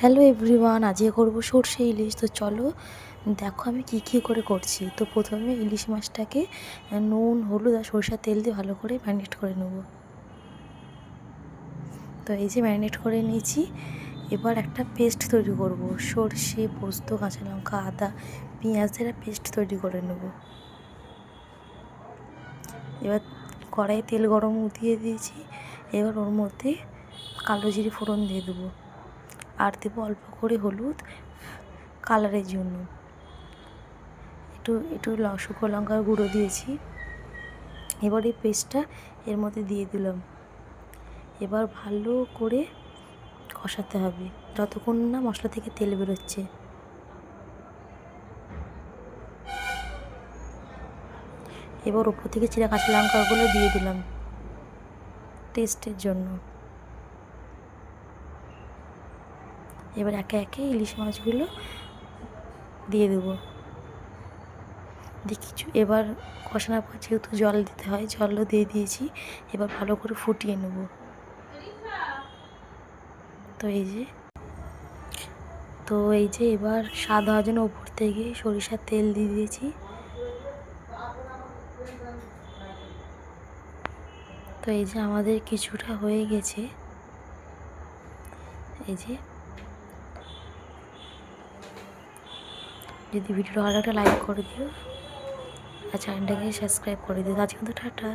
Hello everyone আজকে করব সর্ষে ইলিশ। তো চলো, দেখো আমি কী কী করে করছি। তো প্রথমে ইলিশ মাছটাকে নুন, হলুদ আর সরষের তেল দিয়ে ভালো করে ম্যারিনেট করে নেব। তো এই যে ম্যারিনেট করে নিয়েছি, এবার একটা পেস্ট তৈরি করব। সর্ষে, পোস্ত, কাঁচা লঙ্কা, আদা, পেঁয়াজের পেস্ট তৈরি করে নেব। এবার কড়াইয়ে তেল গরম দিয়ে দিয়েছি। এবার ওর মধ্যে কালো জিরে ফোড়ন দিয়ে দেবো। আর দেবো অল্প করে হলুদ, কালারের জন্য। একটু একটু শুকনো লঙ্কার গুঁড়ো দিয়েছি। এবার এই পেস্টটা এর মধ্যে দিয়ে দিলাম। এবার ভালো করে কষাতে হবে, যতক্ষণ না মশলা থেকে তেল বেরোচ্ছে। এবার ওপর থেকে চিরা কাঁচা লঙ্কাগুলো দিয়ে দিলাম, টেস্টের জন্য। এবার একে একে ইলিশ মাছগুলো দিয়ে দেবো। দিয়ে কিছু এবার কষানোর পর যেহেতু জল দিতে হয়, জলও দিয়ে দিয়েছি। এবার ভালো করে ফুটিয়ে নেব। তো এই যে তো এই যে এবার স্বাদ হওয়ার জন্য ওপর থেকে সরিষার তেল দিয়ে দিয়েছি। তো এই যে আমাদের কিছুটা হয়ে গেছে। এই যে যদি ভিডিওটা ভালো একটা লাইক করে দিও আর চ্যানেলটাকে সাবস্ক্রাইব করে দিও। আজকে কিন্তু টাটা।